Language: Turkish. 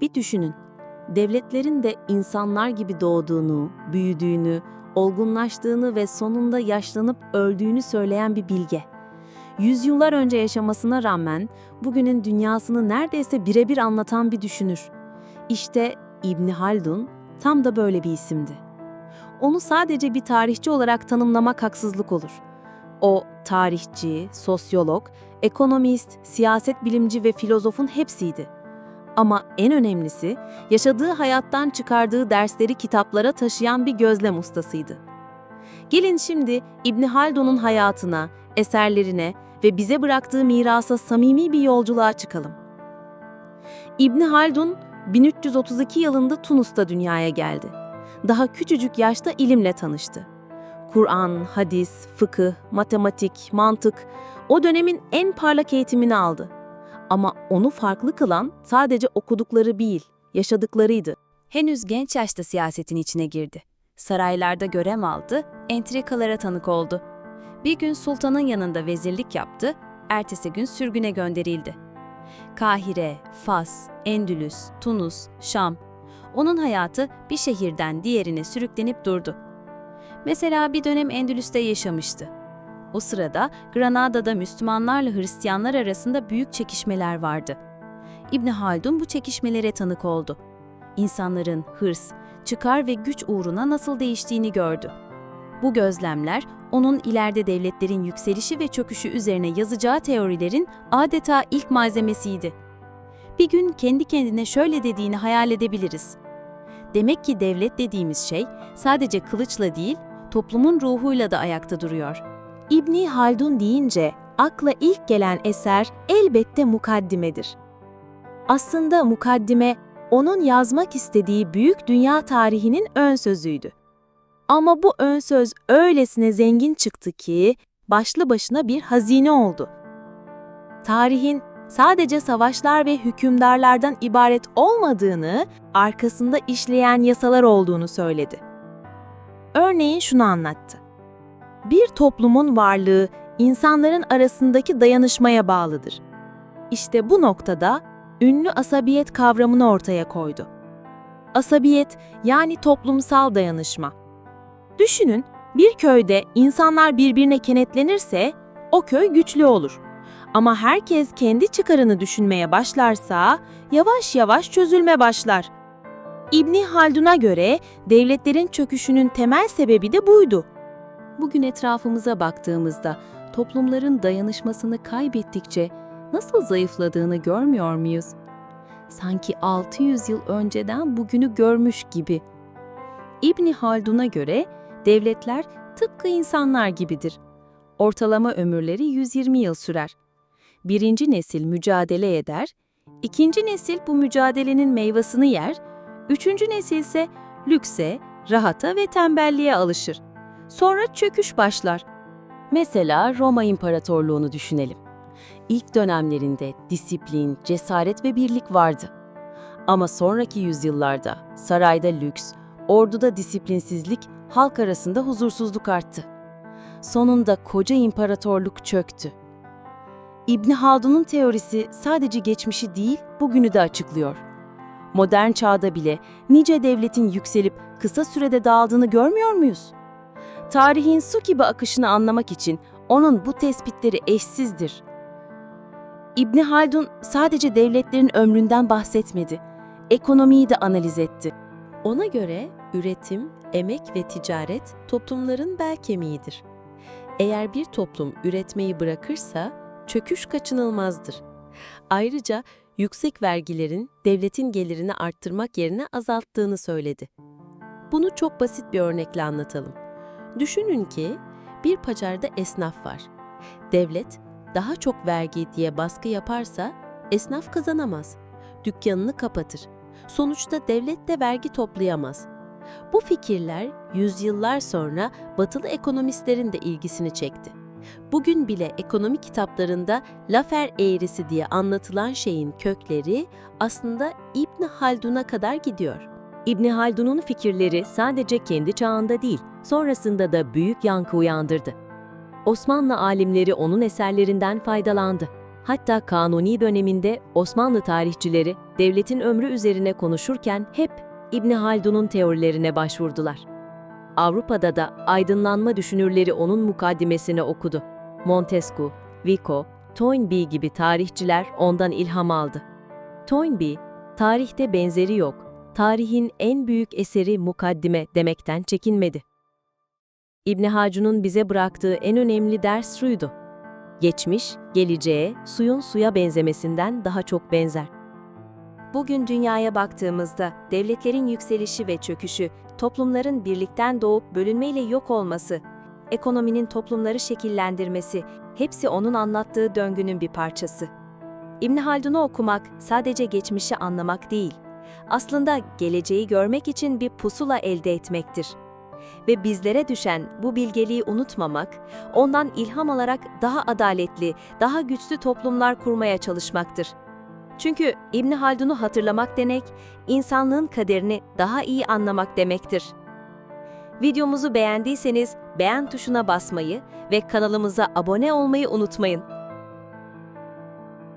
Bir düşünün. Devletlerin de insanlar gibi doğduğunu, büyüdüğünü, olgunlaştığını ve sonunda yaşlanıp öldüğünü söyleyen bir bilge. Yüzyıllar önce yaşamasına rağmen bugünün dünyasını neredeyse birebir anlatan bir düşünür. İşte İbni Haldun tam da böyle bir isimdi. Onu sadece bir tarihçi olarak tanımlamak haksızlık olur. O tarihçi, sosyolog, ekonomist, siyaset bilimci ve filozofun hepsiydi. Ama en önemlisi yaşadığı hayattan çıkardığı dersleri kitaplara taşıyan bir gözlem ustasıydı. Gelin şimdi İbni Haldun'un hayatına, eserlerine ve bize bıraktığı mirasa samimi bir yolculuğa çıkalım. İbni Haldun 1332 yılında Tunus'ta dünyaya geldi. Daha küçücük yaşta ilimle tanıştı. Kur'an, hadis, fıkıh, matematik, mantık o dönemin en parlak eğitimini aldı. Ama onu farklı kılan sadece okudukları değil, yaşadıklarıydı. Henüz genç yaşta siyasetin içine girdi. Saraylarda görev aldı, entrikalara tanık oldu. Bir gün sultanın yanında vezirlik yaptı, ertesi gün sürgüne gönderildi. Kahire, Fas, Endülüs, Tunus, Şam. Onun hayatı bir şehirden diğerine sürüklenip durdu. Mesela bir dönem Endülüs'te yaşamıştı. O sırada Granada'da Müslümanlarla Hristiyanlar arasında büyük çekişmeler vardı. İbni Haldun bu çekişmelere tanık oldu. İnsanların hırs, çıkar ve güç uğruna nasıl değiştiğini gördü. Bu gözlemler onun ileride devletlerin yükselişi ve çöküşü üzerine yazacağı teorilerin adeta ilk malzemesiydi. Bir gün kendi kendine şöyle dediğini hayal edebiliriz. Demek ki devlet dediğimiz şey sadece kılıçla değil, toplumun ruhuyla da ayakta duruyor. İbni Haldun deyince akla ilk gelen eser elbette mukaddimedir. Aslında mukaddime onun yazmak istediği büyük dünya tarihinin ön sözüydü. Ama bu ön söz öylesine zengin çıktı ki başlı başına bir hazine oldu. Tarihin sadece savaşlar ve hükümdarlardan ibaret olmadığını, arkasında işleyen yasalar olduğunu söyledi. Örneğin şunu anlattı. Bir toplumun varlığı insanların arasındaki dayanışmaya bağlıdır. İşte bu noktada ünlü asabiyet kavramını ortaya koydu. Asabiyet yani toplumsal dayanışma. Düşünün, bir köyde insanlar birbirine kenetlenirse o köy güçlü olur. Ama herkes kendi çıkarını düşünmeye başlarsa yavaş yavaş çözülme başlar. İbni Haldun'a göre devletlerin çöküşünün temel sebebi de buydu. Bugün etrafımıza baktığımızda toplumların dayanışmasını kaybettikçe nasıl zayıfladığını görmüyor muyuz? Sanki 600 yıl önceden bugünü görmüş gibi. İbni Haldun'a göre devletler tıpkı insanlar gibidir. Ortalama ömürleri 120 yıl sürer. Birinci nesil mücadele eder, ikinci nesil bu mücadelenin meyvasını yer, üçüncü nesil ise lükse, rahata ve tembelliğe alışır. Sonra çöküş başlar. Mesela Roma İmparatorluğunu düşünelim. İlk dönemlerinde disiplin, cesaret ve birlik vardı. Ama sonraki yüzyıllarda sarayda lüks, orduda disiplinsizlik, halk arasında huzursuzluk arttı. Sonunda koca imparatorluk çöktü. İbni Haldun'un teorisi sadece geçmişi değil, bugünü de açıklıyor. Modern çağda bile nice devletin yükselip kısa sürede dağıldığını görmüyor muyuz? Tarihin su gibi akışını anlamak için onun bu tespitleri eşsizdir. İbni Haldun sadece devletlerin ömründen bahsetmedi, ekonomiyi de analiz etti. Ona göre üretim, emek ve ticaret toplumların bel kemiğidir. Eğer bir toplum üretmeyi bırakırsa çöküş kaçınılmazdır. Ayrıca yüksek vergilerin devletin gelirini arttırmak yerine azalttığını söyledi. Bunu çok basit bir örnekle anlatalım. Düşünün ki bir pazarda esnaf var. Devlet daha çok vergi diye baskı yaparsa esnaf kazanamaz. Dükkanını kapatır. Sonuçta devlet de vergi toplayamaz. Bu fikirler yüzyıllar sonra batılı ekonomistlerin de ilgisini çekti. Bugün bile ekonomi kitaplarında Lafer eğrisi diye anlatılan şeyin kökleri aslında İbn Haldun'a kadar gidiyor. İbn Haldun'un fikirleri sadece kendi çağında değil, sonrasında da büyük yankı uyandırdı. Osmanlı alimleri onun eserlerinden faydalandı. Hatta Kanuni döneminde Osmanlı tarihçileri devletin ömrü üzerine konuşurken hep İbn Haldun'un teorilerine başvurdular. Avrupa'da da aydınlanma düşünürleri onun mukaddimesini okudu. Montesquieu, Vico, Toynbee gibi tarihçiler ondan ilham aldı. Toynbee, tarihte benzeri yok, tarihin en büyük eseri mukaddime demekten çekinmedi. İbn Haldun'un bize bıraktığı en önemli ders şuydu. Geçmiş, geleceğe, suyun suya benzemesinden daha çok benzer. Bugün dünyaya baktığımızda devletlerin yükselişi ve çöküşü, toplumların birlikten doğup bölünmeyle yok olması, ekonominin toplumları şekillendirmesi, hepsi onun anlattığı döngünün bir parçası. İbn Haldun'u okumak sadece geçmişi anlamak değil, aslında geleceği görmek için bir pusula elde etmektir. Ve bizlere düşen bu bilgeliği unutmamak, ondan ilham alarak daha adaletli, daha güçlü toplumlar kurmaya çalışmaktır. Çünkü İbn Haldun'u hatırlamak demek, insanlığın kaderini daha iyi anlamak demektir. Videomuzu beğendiyseniz beğen tuşuna basmayı ve kanalımıza abone olmayı unutmayın.